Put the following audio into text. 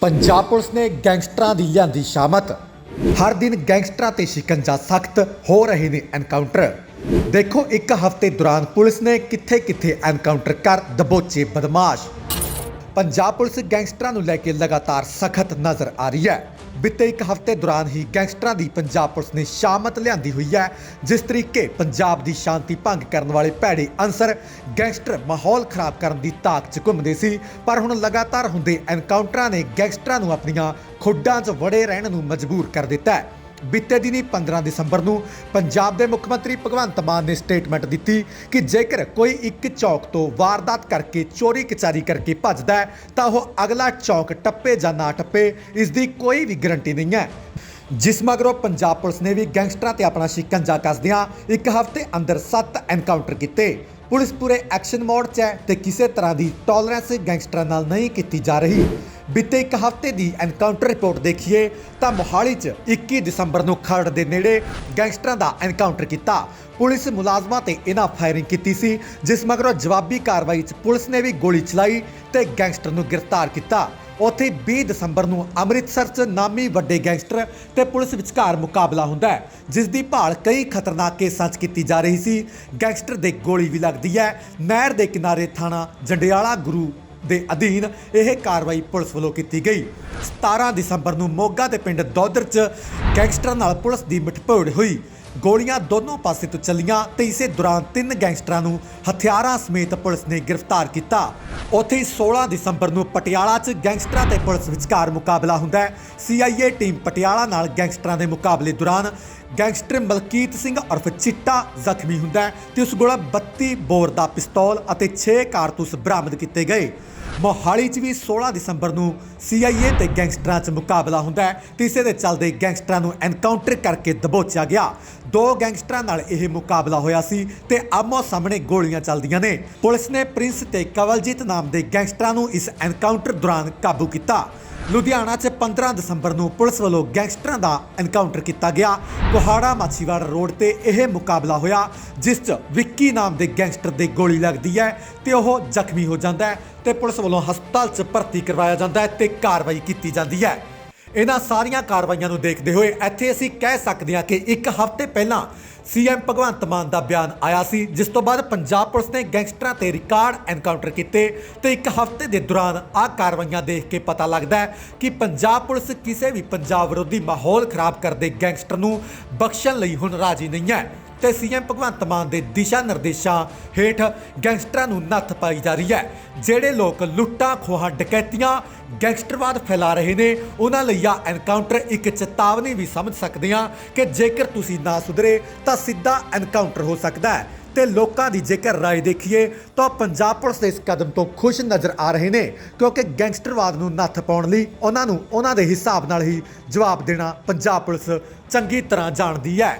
Punjab police ਨੇ ਗੈਂਗਸਟਰਾਂ ਦੀ ਲਿਆਂਦੀ ਸ਼ਾਮਤ। ਹਰ ਦਿਨ ਗੈਂਗਸਟਰਾਂ ਤੇ ਸ਼ਿਕੰਜਾ ਸਖਤ ਹੋ ਰਹੇ ਨੇ ਐਨਕਾਊਂਟਰ। ਦੇਖੋ, ਇੱਕ ਹਫ਼ਤੇ ਦੌਰਾਨ ਪੁਲਿਸ ਨੇ ਕਿੱਥੇ-ਕਿੱਥੇ ਐਨਕਾਊਂਟਰ ਕਰ ਦਬੋਚੇ ਬਦਮਾਸ਼। ਪੰਜਾਬ ਪੁਲਿਸ ਗੈਂਗਸਟਰਾਂ ਨੂੰ ਲੈ ਕੇ ਲਗਾਤਾਰ ਸਖਤ ਨਜ਼ਰ ਆ ਰਹੀ ਹੈ। ਬੀਤੇ ਇੱਕ ਹਫ਼ਤੇ ਦੌਰਾਨ ਹੀ ਗੈਂਗਸਟਰਾਂ ਦੀ ਪੰਜਾਬ ਪੁਲਿਸ ਨੇ ਸ਼ਾਮਤ ਲਿਆਂਦੀ ਹੋਈ ਹੈ। ਜਿਸ ਤਰੀਕੇ ਪੰਜਾਬ ਦੀ ਸ਼ਾਂਤੀ ਭੰਗ ਕਰਨ ਵਾਲੇ ਭੈੜੇ ਅਨਸਰ ਗੈਂਗਸਟਰ ਮਾਹੌਲ ਖਰਾਬ ਕਰਨ ਦੀ ਤਾਕ 'ਚ ਘੁੰਮਦੇ ਸੀ, ਪਰ ਹੁਣ ਲਗਾਤਾਰ ਹੁੰਦੇ ਐਨਕਾਊਂਟਰਾਂ ਨੇ ਗੈਂਗਸਟਰਾਂ ਨੂੰ ਆਪਣੀਆਂ ਖੁੱਡਾਂ 'ਚ ਵੜੇ ਰਹਿਣ ਨੂੰ ਮਜਬੂਰ ਕਰ ਦਿੱਤਾ ਹੈ। ਬੀਤੇ ਦਿਨੀ 15 ਦਸੰਬਰ ਨੂੰ ਪੰਜਾਬ ਦੇ ਮੁੱਖ ਮੰਤਰੀ ਭਗਵੰਤ ਮਾਨ ਨੇ ਸਟੇਟਮੈਂਟ ਦਿੱਤੀ ਕਿ ਜੇਕਰ ਕੋਈ ਇੱਕ ਚੌਕ ਤੋਂ ਵਾਰਦਾਤ ਕਰਕੇ ਚੋਰੀ ਕਚਾਰੀ ਕਰਕੇ ਭੱਜਦਾ ਹੈ, ਤਾਂ ਉਹ ਅਗਲਾ ਚੌਕ ਟੱਪੇ ਜਾਂ ਨਾ ਟੱਪੇ, ਇਸ ਦੀ ਕੋਈ ਵੀ ਗਰੰਟੀ ਨਹੀਂ ਹੈ। ਜਿਸ ਮਗਰੋਂ ਪੰਜਾਬ ਪੁਲਿਸ ਨੇ ਵੀ ਗੈਂਗਸਟਰਾਂ ਤੇ ਆਪਣਾ ਸ਼ਿਕੰਜਾ ਕੱਸਦਿਆਂ ਇੱਕ ਹਫ਼ਤੇ ਅੰਦਰ 7 ਐਨਕਾਊਂਟਰ ਕੀਤੇ। ਪੁਲਿਸ ਪੂਰੇ ਐਕਸ਼ਨ ਮੋਡ 'ਚ ਹੈ ਤੇ ਕਿਸੇ ਤਰ੍ਹਾਂ ਦੀ ਟੋਲਰੈਂਸ ਗੈਂਗਸਟਰਾਂ ਨਾਲ ਨਹੀਂ ਕੀਤੀ ਜਾ ਰਹੀ। ਬੀਤੇ ਇੱਕ ਹਫ਼ਤੇ ਦੀ ਐਨਕਾਊਂਟਰ ਰਿਪੋਰਟ ਦੇਖੀਏ ਤਾਂ ਮੋਹਾਲੀ 'ਚ 21 ਦਸੰਬਰ ਨੂੰ ਖਰੜ ਦੇ ਨੇੜੇ ਗੈਂਗਸਟਰਾਂ ਦਾ ਐਨਕਾਊਂਟਰ ਕੀਤਾ। ਪੁਲਿਸ ਮੁਲਾਜ਼ਮਾਂ ਤੇ ਇਹਨਾਂ ਫਾਇਰਿੰਗ ਕੀਤੀ ਸੀ, ਜਿਸ ਮਗਰੋਂ ਜਵਾਬੀ ਕਾਰਵਾਈ 'ਚ ਪੁਲਿਸ ਨੇ ਵੀ ਗੋਲੀ ਚਲਾਈ ਤੇ ਗੈਂਗਸਟਰ ਨੂੰ ਗ੍ਰਿਫਤਾਰ ਕੀਤਾ। ਉੱਥੇ 20 ਦਸੰਬਰ ਨੂੰ ਅੰਮ੍ਰਿਤਸਰ 'ਚ ਨਾਮੀ ਵੱਡੇ ਗੈਂਗਸਟਰ ਤੇ ਪੁਲਿਸ ਵਿਚਕਾਰ ਮੁਕਾਬਲਾ ਹੁੰਦਾ ਹੈ, ਜਿਸ ਦੀ ਭਾਲ ਕਈ ਖਤਰਨਾਕ ਕੇਸਾਂ 'ਚ ਕੀਤੀ ਜਾ ਰਹੀ ਸੀ। ਗੈਂਗਸਟਰ ਦੇ ਗੋਲੀ ਵੀ ਲੱਗਦੀ ਹੈ। ਨਹਿਰ ਦੇ ਕਿਨਾਰੇ ਥਾਣਾ ਜੰਡਿਆਲਾ ਗੁਰੂ ਦੇ ਅਧੀਨ ਇਹ ਕਾਰਵਾਈ ਪੁਲਿਸ ਵੱਲੋਂ ਕੀਤੀ ਗਈ। 17 ਦਸੰਬਰ ਨੂੰ ਮੋਗਾ ਦੇ ਪਿੰਡ ਦੌਦਰ 'ਚ ਗੈਂਗਸਟਰਾਂ ਨਾਲ ਪੁਲਿਸ ਦੀ ਮੁਠਭੇੜ ਹੋਈ। ਗੋਲੀਆਂ ਦੋਨੋਂ ਪਾਸੇ ਤੋਂ ਚੱਲੀਆਂ ਤੇ ਇਸੇ ਦੌਰਾਨ ਤਿੰਨ ਗੈਂਗਸਟਰਾਂ ਨੂੰ ਹਥਿਆਰਾਂ ਸਮੇਤ ਪੁਲਿਸ ਨੇ ਗ੍ਰਿਫਤਾਰ ਕੀਤਾ। ਉੱਥੇ ਹੀ 16 ਦਸੰਬਰ ਨੂੰ ਪਟਿਆਲਾ 'ਚ ਗੈਂਗਸਟਰਾਂ ਤੇ ਪੁਲਿਸ ਵਿਚਕਾਰ ਮੁਕਾਬਲਾ ਹੁੰਦਾ ਹੈ। ਸੀਆਈਏ ਟੀਮ ਪਟਿਆਲਾ ਨਾਲ ਗੈਂਗਸਟਰਾਂ ਦੇ ਮੁਕਾਬਲੇ ਦੌਰਾਨ ਗੈਂਗਸਟਰ ਮਲਕੀਤ ਸਿੰਘ ਉਰਫ ਚਿੱਟਾ ਜ਼ਖਮੀ ਹੁੰਦਾ ਹੈ ਤੇ ਉਸ ਕੋਲ 32 ਬੋਰ ਦਾ ਪਿਸਤੌਲ ਅਤੇ 6 ਕਾਰਤੂਸ ਬਰਾਮਦ ਕੀਤੇ ਗਏ। ਮੋਹਾਲੀ 'ਚ ਵੀ 16 ਦਸੰਬਰ ਨੂੰ ਸੀਆਈਏ ਤੇ ਗੈਂਗਸਟਰਾਂ 'ਚ ਮੁਕਾਬਲਾ ਹੁੰਦਾ ਹੈ ਤੇ ਇਸੇ ਦੇ ਚੱਲਦੇ ਗੈਂਗਸਟਰਾਂ ਨੂੰ ਐਨਕਾਊਂਟਰ ਕਰਕੇ ਦਬੋਚਿਆ ਗਿਆ। ਦੋ ਗੈਂਗਸਟਰਾਂ ਨਾਲ ਇਹ ਮੁਕਾਬਲਾ ਹੋਇਆ ਸੀ ਤੇ ਆਮੋ ਸਾਹਮਣੇ ਗੋਲੀਆਂ ਚੱਲਦੀਆਂ ਨੇ। ਪੁਲਿਸ ਨੇ ਪ੍ਰਿੰਸ ਤੇ ਕਵਲਜੀਤ ਨਾਮ ਦੇ ਗੈਂਗਸਟਰਾਂ ਨੂੰ ਇਸ ਐਨਕਾਊਂਟਰ ਦੌਰਾਨ ਕਾਬੂ ਕੀਤਾ। ਲੁਧਿਆਣਾ 'ਚ 15 ਦਸੰਬਰ ਨੂੰ ਪੁਲਿਸ ਵੱਲੋਂ ਗੈਂਗਸਟਰਾਂ ਦਾ ਐਨਕਾਊਂਟਰ ਕੀਤਾ ਗਿਆ। ਕੋਹਾੜਾ ਮਾਛੀਵਾੜ ਰੋਡ ਤੇ ਇਹ ਮੁਕਾਬਲਾ ਹੋਇਆ, ਜਿਸ 'ਚ ਵਿੱਕੀ ਨਾਮ ਦੇ ਗੈਂਗਸਟਰ ਦੇ ਗੋਲੀ ਲੱਗਦੀ ਹੈ ਤੇ ਉਹ ਜ਼ਖਮੀ ਹੋ ਜਾਂਦਾ ਹੈ ਤੇ ਪੁਲਿਸ ਵੱਲੋਂ ਹਸਪਤਾਲ 'ਚ ਭਰਤੀ ਕਰਵਾਇਆ ਜਾਂਦਾ ਹੈ ਤੇ ਕਾਰਵਾਈ ਕੀਤੀ ਜਾਂਦੀ ਹੈ। ਇਹਨਾਂ ਸਾਰੀਆਂ ਕਾਰਵਾਈਆਂ ਨੂੰ ਦੇਖਦੇ ਹੋਏ ਇੱਥੇ ਅਸੀਂ ਕਹਿ ਸਕਦੇ ਹਾਂ ਕਿ ਇੱਕ ਹਫ਼ਤੇ ਪਹਿਲਾਂ ਸੀਐਮ ਭਗਵੰਤ ਮਾਨ ਦਾ ਬਿਆਨ ਆਇਆ ਸੀ, ਜਿਸ ਤੋਂ ਬਾਅਦ ਪੰਜਾਬ ਪੁਲਿਸ ਨੇ ਗੈਂਗਸਟਰਾਂ ਤੇ ਰਿਕਾਰਡ ਐਨਕਾਊਂਟਰ ਕੀਤੇ ਤੇ ਇੱਕ ਹਫ਼ਤੇ ਦੇ ਦੌਰਾਨ ਆਹ ਕਾਰਵਾਈਆਂ ਦੇਖ ਕੇ ਪਤਾ ਲੱਗਦਾ ਹੈ ਕਿ ਪੰਜਾਬ ਪੁਲਿਸ ਕਿਸੇ ਵੀ ਪੰਜਾਬ ਵਿਰੋਧੀ ਮਾਹੌਲ ਖਰਾਬ ਕਰਦੇ ਗੈਂਗਸਟਰ ਨੂੰ ਬਖਸ਼ਣ ਲਈ ਹੁਣ ਰਾਜੀ ਨਹੀਂ ਹੈ। ਤੇ ਸੀਐਮ ਭਗਵੰਤ ਮਾਨ ਦੇ ਦਿਸ਼ਾ ਨਿਰਦੇਸ਼ਾਂ ਹੇਠ ਗੈਂਗਸਟਰਾਂ ਨੂੰ ਨੱਥ ਪਾਈ ਜਾ ਰਹੀ ਹੈ। ਜਿਹੜੇ ਲੋਕ ਲੁੱਟਾਂ, ਖੋਹਾਂ, ਡਕੈਤੀਆਂ ਗੈਂਗਸਟਰਵਾਦ ਫੈਲਾ ਰਹੇ ਨੇ, ਉਹਨਾਂ ਲਈ ਆ ਐਨਕਾਊਂਟਰ ਇੱਕ ਚੇਤਾਵਨੀ ਵੀ ਸਮਝ ਸਕਦੇ ਹਾਂ ਕਿ ਜੇਕਰ ਤੁਸੀਂ ਨਾ ਸੁਧਰੇ ਤਾਂ ਸਿੱਧਾ ਐਨਕਾਊਂਟਰ ਹੋ ਸਕਦਾ ਹੈ। ਤੇ ਲੋਕਾਂ ਦੀ ਜੇਕਰ ਰਾਏ ਦੇਖੀਏ ਤਾਂ ਪੰਜਾਬ ਪੁਲਿਸ ਦੇ ਇਸ ਕਦਮ ਤੋਂ ਖੁਸ਼ ਨਜ਼ਰ ਆ ਰਹੇ ਨੇ, ਕਿਉਂਕਿ ਗੈਂਗਸਟਰਵਾਦ ਨੂੰ ਨੱਥ ਪਾਉਣ ਲਈ ਉਹਨਾਂ ਨੂੰ ਉਹਨਾਂ ਦੇ ਹਿਸਾਬ ਨਾਲ ਹੀ ਜਵਾਬ ਦੇਣਾ ਪੰਜਾਬ ਪੁਲਿਸ ਚੰਗੀ ਤਰ੍ਹਾਂ ਜਾਣਦੀ ਹੈ।